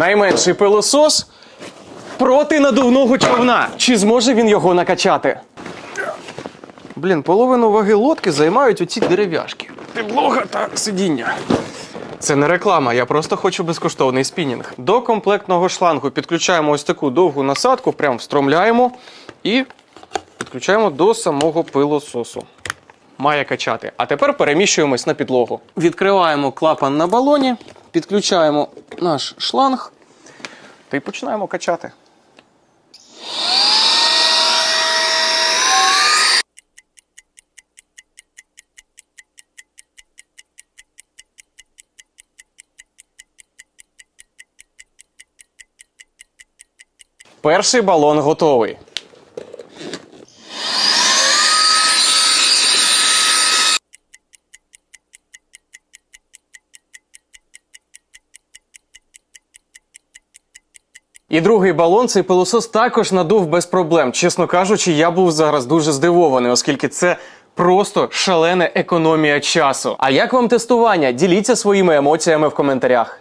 Найменший пилосос проти надувного човна. Чи зможе він його накачати? Блін, половину ваги лодки займають оці дерев'яшки. Підлога та сидіння. Це не реклама, я просто хочу безкоштовний спінінг. До комплектного шлангу підключаємо ось таку довгу насадку, прям встромляємо і підключаємо до самого пилососу. Має качати. А тепер переміщуємось на підлогу. Відкриваємо клапан на балоні, підключаємо наш шланг та й починаємо качати. Перший балон готовий. І другий балон цей пилосос також надув без проблем. Чесно кажучи, я був зараз дуже здивований, оскільки це просто шалена економія часу. А як вам тестування? Діліться своїми емоціями в коментарях.